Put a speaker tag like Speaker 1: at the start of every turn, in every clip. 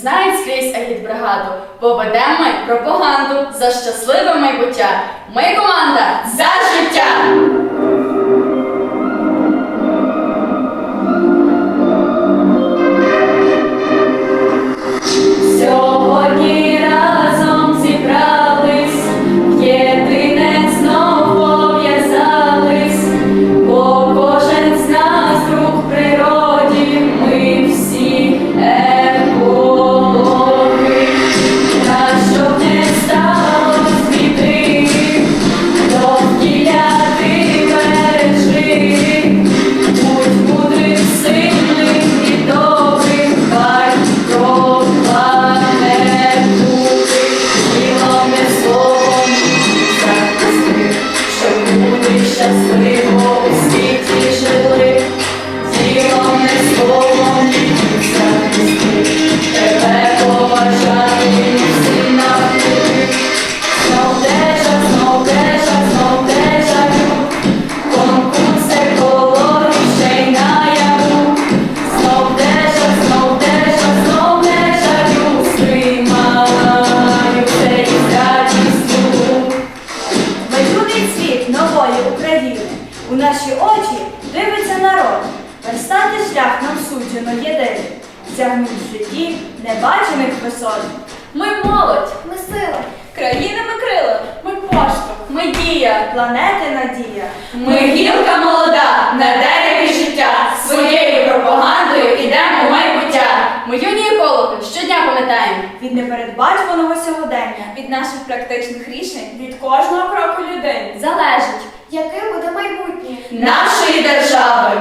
Speaker 1: Знають скрізь агітбригаду, бо ведемо ми пропаганду за щасливе майбуття. Ми команда за життя!
Speaker 2: Світ нової України. У наші очі дивиться народ. Верстати шлях нам суджено єдиний. Тягнуть в житті небачених висот.
Speaker 1: Ми молодь,
Speaker 3: Ми сила, країна ми крила, ми поштовх,
Speaker 1: ми дія,
Speaker 2: Планети надія.
Speaker 1: ми гілка молода на дереві життя. Своєю пропагандою ідемо в майбуття. Ми юні екологи щодня пам'ятаємо.
Speaker 2: Від непередбачуваного сьогодення.
Speaker 3: від наших практичних рішень, від кожного кроку людини.
Speaker 1: Залежить
Speaker 3: Яким буде майбутнє?
Speaker 1: нашої держави.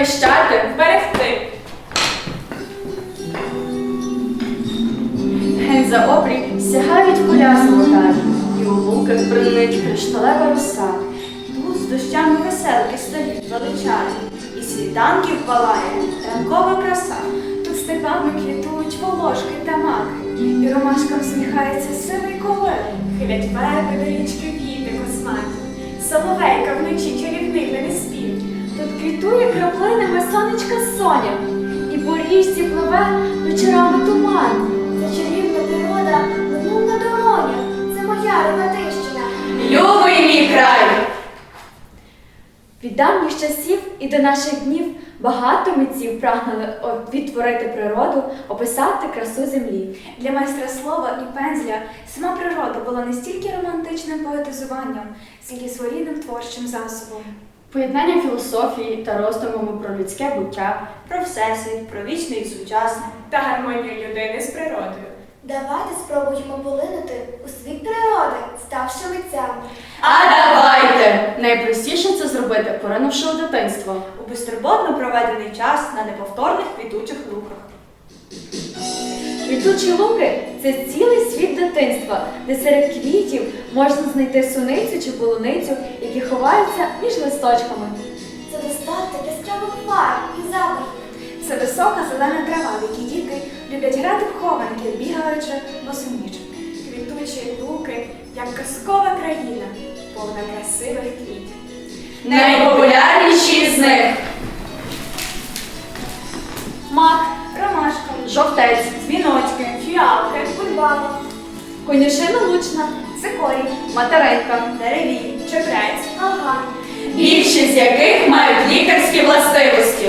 Speaker 1: Захищати.
Speaker 3: берегти.
Speaker 1: Гень за обрій сягають поля золотарі, і у луках бринить кришталева роса.
Speaker 2: Тут з дощами веселки стоїть величає, і світанків палає ранкова краса. Тут степами квітують волошки та маки, і ромашкам сміхається сивий ковер. Хилять верби до річки віти косматі, соловейка вночі чарівний спів. Тут квітує краплинами сонечка соня, і по річці пливе вечорами туман.
Speaker 4: Це чарівна природа, лунна долоня. Це моя рогатищина.
Speaker 1: Любий мій край!
Speaker 2: Від давніх часів і до наших днів
Speaker 5: Багато митців прагнули відтворити природу, описати красу землі. Для майстра слова і пензля сама природа була не стільки романтичним поетизуванням, скільки своєрідним творчим засобом.
Speaker 6: Поєднання філософії та роздумами про людське буття,
Speaker 5: Про всесвіт, про вічне і сучасне.
Speaker 3: Та гармонію людини з природою.
Speaker 4: Давайте спробуємо полинути у світ природи, ставши митцями.
Speaker 6: А давайте! Найпростіше це зробити, поринувши у дитинство.
Speaker 5: У безтурботно проведений час на неповторних квітучих луках. Квітучі луки це цілий світ дитинства, де серед квітів можна знайти суницю чи полуницю, які ховаються між листочками.
Speaker 4: Це достаток яскравих фарб і запахів.
Speaker 5: Це висока зелена трава, в якій діти люблять грати в хованки, бігаючи босоніж.
Speaker 3: Квітучі луки, як казкова країна, повна красивих квітів.
Speaker 6: Найпопулярніші з них
Speaker 5: Мак, ромашка,
Speaker 6: жовтець,
Speaker 5: дзвіночки,
Speaker 3: Фіалки,
Speaker 4: Кульбаба.
Speaker 5: конюшина лучна, цикорій,
Speaker 6: материнка,
Speaker 5: деревій,
Speaker 3: чебрець,
Speaker 4: Ага.
Speaker 6: більшість з яких мають лікарські властивості.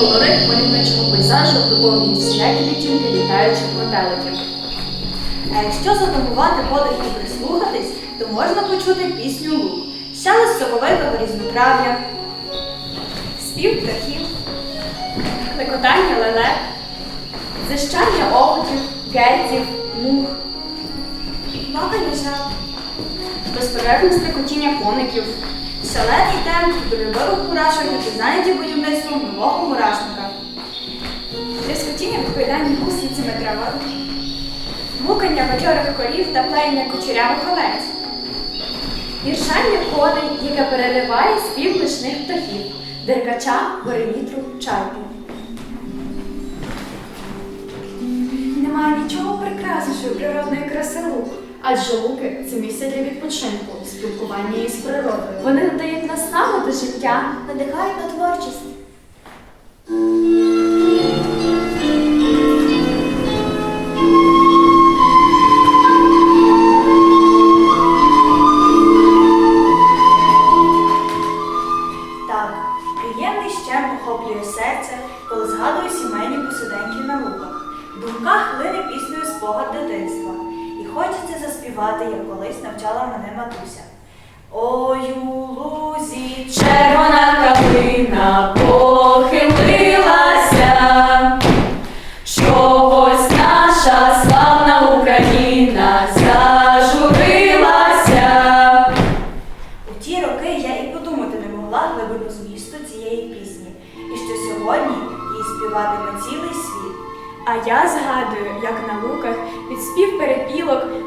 Speaker 6: Колорит мальовничого пейзажу доповнюють всілякі відтінки літаючих метеликів.
Speaker 5: А якщо затамувати подих і прислухатись, то можна почути пісню лук, шелест соковитого різнотрав'я, спів птахів,
Speaker 3: клекотання лелек,
Speaker 5: зищання оводів, гетів, мух.
Speaker 4: Мама жаб.
Speaker 6: Безперервне стрикотіння коників,
Speaker 5: Шалений темп дольових мурашок на пізнаєті будівництвом нового мурашника.
Speaker 3: тріскотіння відповідання гусlicями трави, мукання бадьорих корів та плеєння кучерявих овець.
Speaker 5: Іршання коней, яке переливає спів лишних птахів, деркача, горевітру, чайки. Немає нічого прекраснішої природної краси лук.
Speaker 6: адже луки це місце для відпочинку, спілкування із природою.
Speaker 5: Вони надають наснагу до життя,
Speaker 4: Надихають на творчість.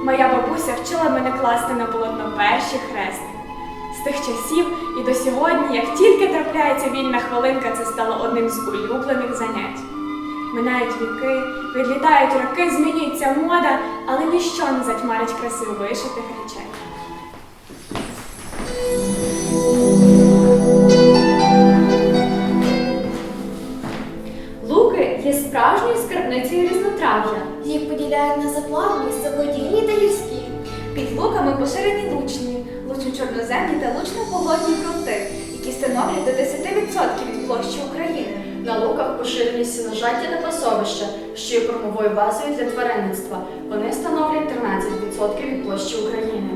Speaker 3: Моя бабуся вчила мене класти на полотно перші хрестики. З тих часів і до сьогодні, як тільки трапляється вільна хвилинка, це стало одним з улюблених занять. Минають віки, відлітають роки, змінюється мода, але ніщо не затьмарить краси вишитих речей.
Speaker 5: Луки є справжньою скарбницею різнотрав'я.
Speaker 4: Їх поділяють на заплавні, суходільні та гірські.
Speaker 5: Під луками поширені лучні, лучно-чорноземні та лучно-болотні ґрунти, які становлять до 10% від площі України.
Speaker 6: На луках поширені сіножаття та пасовища, що є кормовою базою для тваринництва. Вони становлять 13% від площі України.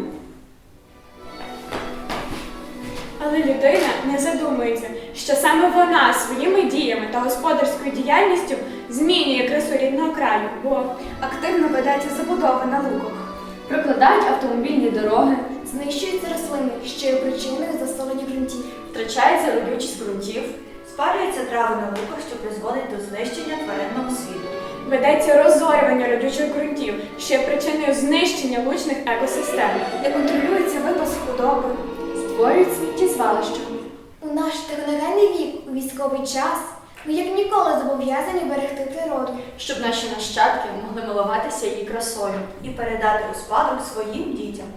Speaker 3: Але людина не задумується, що саме вона своїми діями та господарською діяльністю змінює красу рідного краю, бо
Speaker 5: Активно ведеться забудова на луках.
Speaker 6: Прокладають автомобільні дороги,
Speaker 4: Знищуються рослини, що є причиною засолення ґрунтів.
Speaker 6: втрачається родючість ґрунтів,
Speaker 5: Спалюються трави на луках, що призводить до знищення тваринного світу.
Speaker 3: ведеться розорювання родючих ґрунтів, що є причиною знищення лучних екосистем.
Speaker 5: Не контролюється випас худоби.
Speaker 6: створюють сміттєзвалища.
Speaker 4: У наш техногенний вік, у військовий час, ми як ніколи зобов'язані берегти природу.
Speaker 6: щоб наші нащадки могли милуватися її красою.
Speaker 5: і передати у спадок своїм дітям.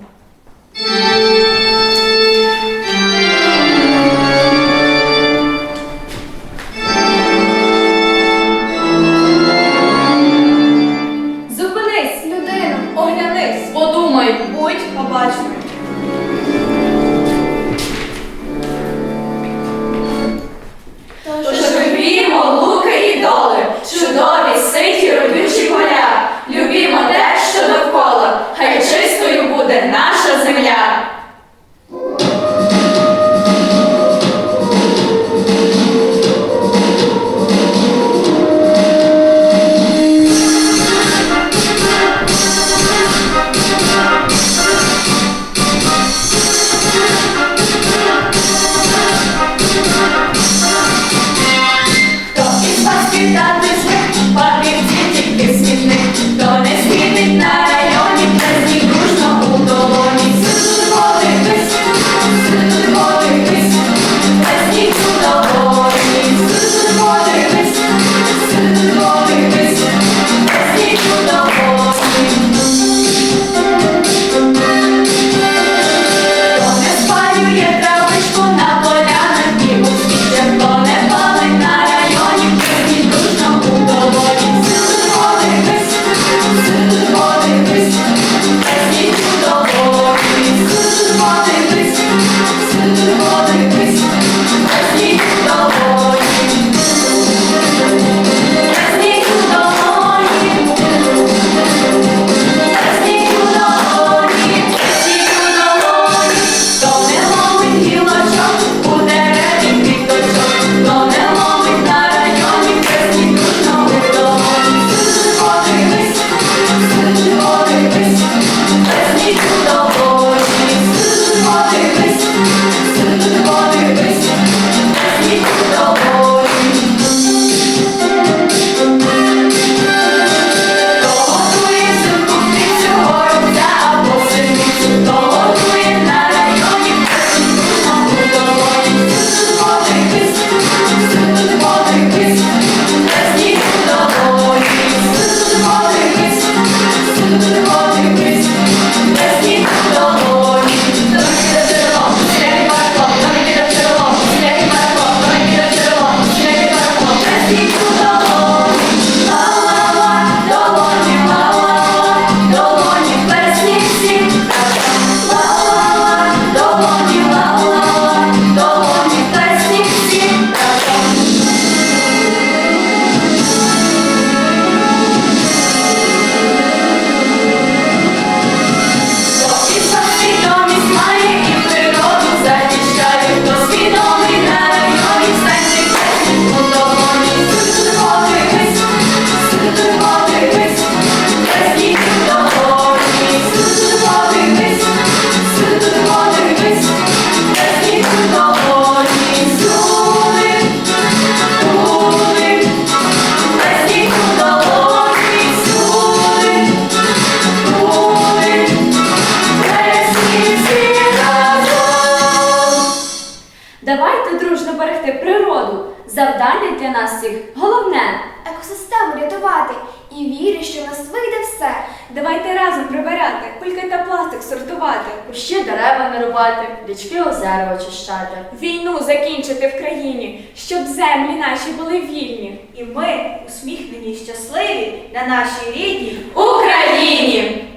Speaker 1: Нас всіх головне.
Speaker 4: Екосистему рятувати і вірю, що в нас вийде все.
Speaker 3: Давайте разом прибирати, пильки та пластик сортувати.
Speaker 1: Ще дерева не рубати, річки озера очищати.
Speaker 3: Війну закінчити в країні, щоб землі наші були вільні.
Speaker 2: І ми, усміхнені й щасливі, на нашій рідній
Speaker 1: Україні!